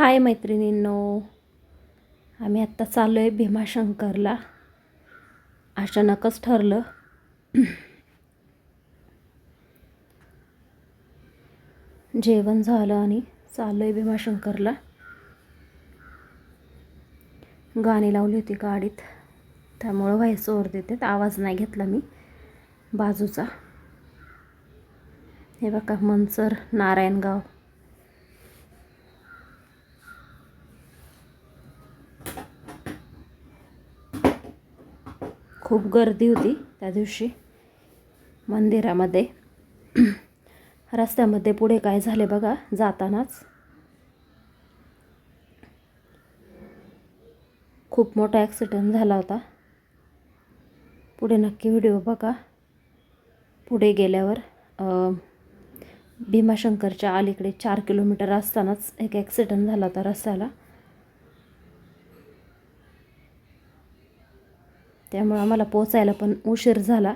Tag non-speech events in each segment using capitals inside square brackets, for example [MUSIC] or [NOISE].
हाय मैत्रिणींनो आम्ही आत्ता चाललो आहे भीमाशंकरला. अचानकच ठरलं. जेवण झालं आणि चाललो आहे भीमाशंकरला. गाणी लावली होती गाडीत. त्यामुळं व्हायस ओव्हर देते. आवाज नाही घेतला मी बाजूचा. हे बघा मनसर नारायणगाव. खूप गर्दी होती त्या दिवशी मंदिरामध्ये. [CLEARS THROAT] रस्त्यामध्ये पुढे काय झाले बघा जातानाच. खूप मोठा ॲक्सिडेंट झाला होता. पुढे नक्की व्हिडिओ बघा. पुढे गेल्यावर भीमाशंकरच्या अलीकडे चार किलोमीटर असतानाच एक ॲक्सिडेंट झाला होता रस्त्याला. त्यामुळं आम्हाला पोचायला पण उशीर झाला.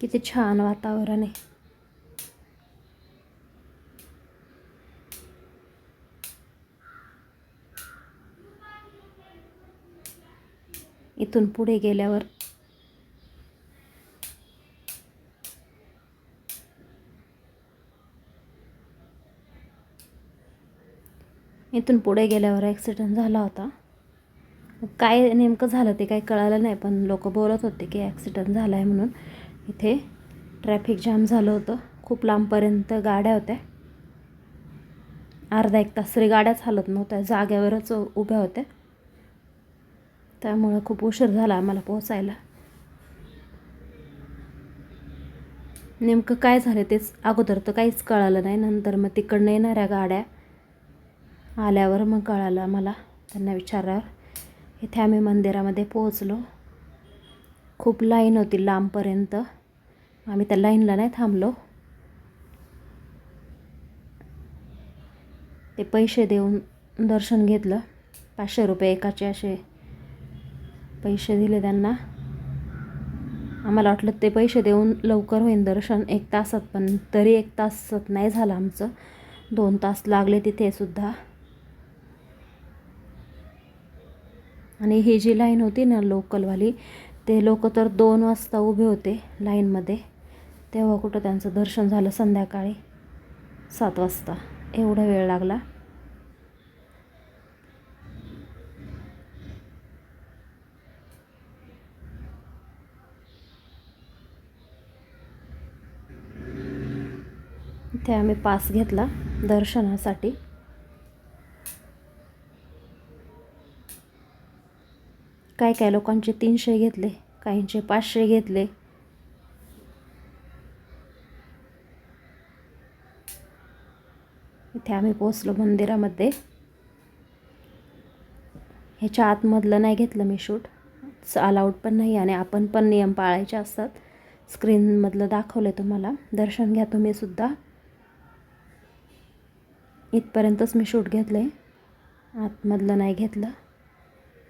किती छान वातावरण आहे. इथून पुढे गेल्यावर. इथून पुढे गेल्यावर ॲक्सिडेंट झाला होता. काय नेमकं झालं ते काही कळालं नाही पण लोक बोलत होते की ॲक्सिडेंट झाला आहे म्हणून. इथे ट्रॅफिक जाम झालं होतं. खूप लांबपर्यंत गाड्या होत्या. अर्धा एक तास तरी गाड्याच हालत नव्हत्या जाग्यावरच उभ्या होत्या. त्यामुळं खूप उशीर झाला आम्हाला पोचायला नेमकं काय झालं तेच अगोदर तर काहीच कळालं नाही. नंतर मग तिकडनं येणाऱ्या गाड्या आल्यावर मग कळालं आम्हाला त्यांना विचारल्यावर. इथे आम्ही मंदिरामध्ये पोहोचलो. खूप लाईन होती लांबपर्यंत. आम्ही त्या लाईनला नाही थांबलो. ते पैसे देऊन दर्शन घेतलं. पाचशे रुपये एकाचे असे पैसे दिले त्यांना. आम्हाला वाटलं ते पैसे देऊन लवकर होईन दर्शन. एक तासात पण तरी एक तासात नाही झालं आमचं. दोन तास लागले तिथे सुद्धा. आणि ही जी लाईन होती ना लोकलवाली ते लोक तर दोन वाजता उभे होते लाईनमध्ये. तेव्हा कुठं त्यांचं दर्शन झालं संध्याकाळी सात वाजता. एवढा वेळ लागला. इथे आम्ही पास घेतला दर्शनासाठी. काय काय लोकांचे तीनशे घेतले काहींचे पाचशे घेतले. इथे आम्ही पोचलो मंदिरामध्ये. ह्याच्या आतमधलं नाही घेतलं मी शूट. अलाउड पण नाही आणि आपण पण नियम पाळायचे असतात. स्क्रीनमधलं दाखवलं आहे तुम्हाला. दर्शन घ्या तुम्ही सुद्धा. इथपर्यंतच मी शूट घेतलं आहे आतमधलं नाही घेतलं.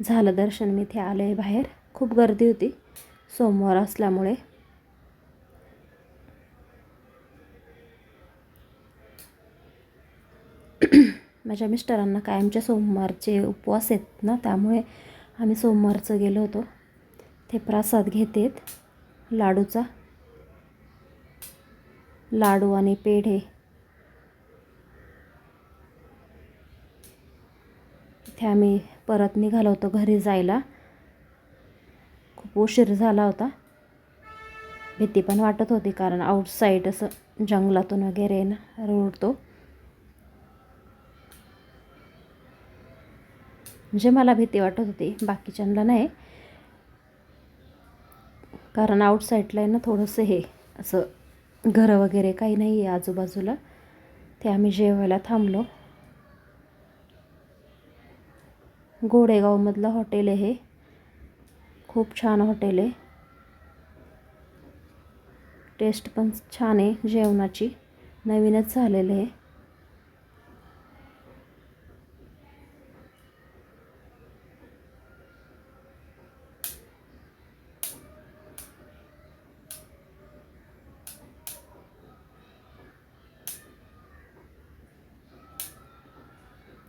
झालं दर्शन मी इथे आले बाहेर. खूप गर्दी होती. सोमवार असल्यामुळे. [CLEARS THROAT] माझ्या मिस्टरांना कायमच्या सोमवारचे उपवास आहेत ना त्यामुळे आम्ही सोमवारचं गेलो होतो. ते प्रसाद घेतेत. लाडूचा. लाडू आणि पेढे. इथे आम्ही परत निघालो होतो घरी जायला. खूप उशीर झाला होता. भीती पण वाटत होती कारण आउटसाईड असं जंगलातून वगैरे ना रोड तो. म्हणजे मला भीती वाटत होती बाकीच्यांना नाही. कारण आउटसाईडला आहे ना थोडंसं हे असं घरं वगैरे काही नाही आहे आजूबाजूला. ते आम्ही जेवायला थांबलो. गोडेगावमधलं हॉटेल आहे हे. खूप छान हॉटेल आहे. टेस्ट पण छान आहे जेवणाची. नवीनच झालेलं आहे.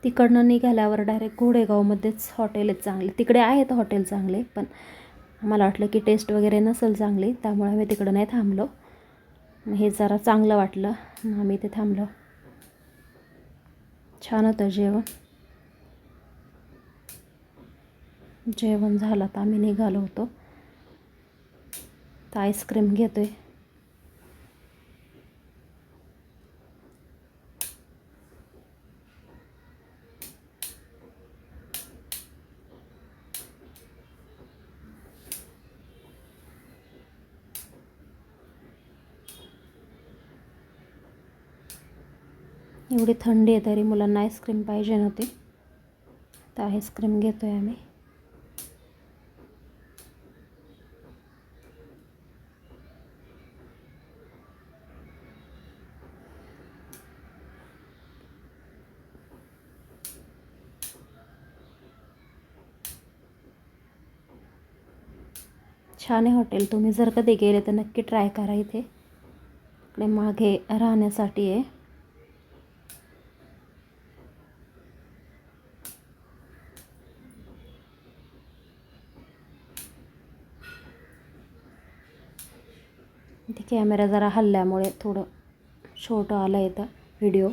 तिकडनं निघाल्यावर डायरेक्ट घोडेगावमध्येच हॉटेल आहेत चांगले. तिकडे आहेत हॉटेल चांगले पण आम्हाला वाटलं की टेस्ट वगैरे नसेल चांगली त्यामुळे आम्ही तिकडं नाही थांबलो. हे जरा चांगलं वाटलं मग आम्ही ते थांबलो. छान होतं जेवण. जेवण झालं तर आम्ही निघालो होतो. तर आईस्क्रीम घेतो आहे एवढी थंडी आहे तरी मुलांना आईस्क्रीम पाहिजे नव्हती. तर आईस्क्रीम घेतो आहे आम्ही. छान आहे हॉटेल तुम्ही जर कधी गेले तर नक्की ट्राय करा इथे. इकडे मागे राहण्यासाठी आहे. कॅमेरा जरा हल्ल्यामुळे थोडं शॉर्ट आला आहे तर व्हिडिओ